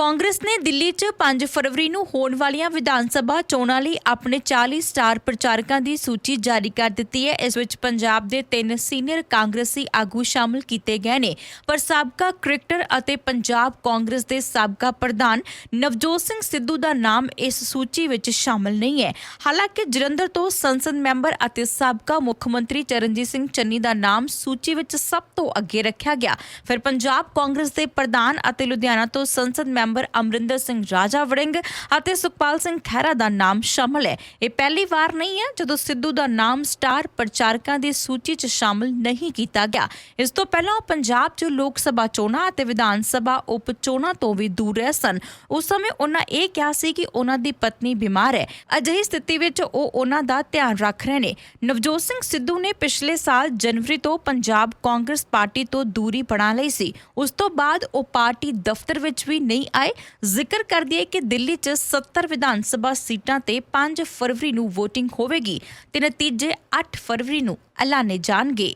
ਕਾਂਗਰਸ ਨੇ ਦਿੱਲੀ 'ਚ 5 ਫਰਵਰੀ ਨੂੰ ਹੋਣ ਵਾਲੀਆਂ ਵਿਧਾਨ ਸਭਾ ਚੋਣਾਂ ਲਈ ਆਪਣੇ 40 ਸਟਾਰ ਪ੍ਰਚਾਰਕਾਂ ਦੀ ਸੂਚੀ ਜਾਰੀ ਕਰ ਦਿੱਤੀ ਹੈ। ਇਸ ਵਿੱਚ ਪੰਜਾਬ ਦੇ ਤਿੰਨ ਸੀਨੀਅਰ ਕਾਂਗਰਸੀ ਆਗੂ ਸ਼ਾਮਲ ਕੀਤੇ ਗਏ ਨੇ। ਪਰ ਸਾਬਕਾ ਕ੍ਰਿਕਟਰ ਅਤੇ ਪੰਜਾਬ ਕਾਂਗਰਸ ਦੇ ਸਾਬਕਾ ਪ੍ਰਧਾਨ ਨਵਜੋਤ ਸਿੰਘ ਸਿੱਧੂ ਦਾ ਨਾਮ ਇਸ ਸੂਚੀ ਵਿੱਚ ਸ਼ਾਮਲ ਨਹੀਂ ਹੈ। ਹਾਲਾਂਕਿ ਜਲੰਧਰ ਤੋਂ ਸੰਸਦ ਮੈਂਬਰ ਅਤੇ ਸਾਬਕਾ ਮੁੱਖ ਮੰਤਰੀ ਚਰਨਜੀਤ ਸਿੰਘ ਚੰਨੀ ਦਾ ਨਾਮ ਸੂਚੀ ਵਿੱਚ ਸਭ ਤੋਂ ਅੱਗੇ ਰੱਖਿਆ ਗਿਆ। ਫਿਰ ਪੰਜਾਬ ਕਾਂਗਰਸ ਦੇ ਪ੍ਰਧਾਨ ਅਤੇ ਲੁਧਿਆਣਾ ਤੋਂ ਸੰਸਦ ਮੈਂਬਰ ਅਮਰਿੰਦਰ ਸਿੰਘ ਰਾਜਾ ਵੜਿੰਗ ਅਤੇ ਸੁਖਪਾਲ ਸਿੰਘ ਖਹਿਰਾ ਦਾ ਨਾਮ ਸ਼ਾਮਲ ਹੈ। ਇਹ ਪਹਿਲੀ ਵਾਰ ਨਹੀਂ ਹੈ ਜਦੋਂ ਸਿੱਧੂ ਦਾ ਨਾਮ ਸਟਾਰ ਪ੍ਰਚਾਰਕਾਂ ਦੀ ਸੂਚੀ 'ਚ ਸ਼ਾਮਲ ਨਹੀਂ ਕੀਤਾ ਗਿਆ। ਇਸ ਤੋਂ ਪਹਿਲਾਂ ਪੰਜਾਬ 'ਚ ਲੋਕ ਸਭਾ ਚੋਣਾਂ ਅਤੇ ਵਿਧਾਨ ਸਭਾ ਉਪ ਚੋਣਾਂ ਤੋਂ ਵੀ ਦੂਰ ਰਹੇ ਸਨ। ਉਸ ਸਮੇਂ ਉਹਨਾਂ ਇਹ ਕਿਹਾ ਸੀ ਕਿ ਉਹਨਾਂ ਦੀ ਪਤਨੀ ਬਿਮਾਰ ਹੈ। ਅਜਿਹੀ ਸਥਿਤੀ ਵਿੱਚ ਉਹ ਉਹਨਾਂ ਦਾ ਧਿਆਨ ਰੱਖ ਰਹੇ ਨੇ। ਨਵਜੋਤ ਸਿੰਘ ਸਿੱਧੂ ਨੇ ਪਿਛਲੇ ਸਾਲ ਜਨਵਰੀ ਤੋਂ ਪੰਜਾਬ ਕਾਂਗਰਸ ਪਾਰਟੀ ਤੋਂ ਦੂਰੀ ਬਣਾ ਲਈ ਸੀ। ਉਸ ਤੋਂ ਬਾਅਦ ਉਹ ਪਾਰਟੀ ਦਫ਼ਤਰ ਵਿੱਚ ਵੀ ਨਹੀਂ ਆਏ, ਜ਼ਿਕਰ ਕਰਦੀ ਹੈ ਕਿ ਦਿੱਲੀ 'ਚ 70 ਵਿਧਾਨ ਸਭਾ ਸੀਟਾਂ ਤੇ 5 ਫਰਵਰੀ ਨੂੰ VOTING ਹੋਵੇਗੀ ਤੇ ਨਤੀਜੇ 8 ਫਰਵਰੀ ਨੂੰ ਐਲਾਨੇ ਜਾਣਗੇ।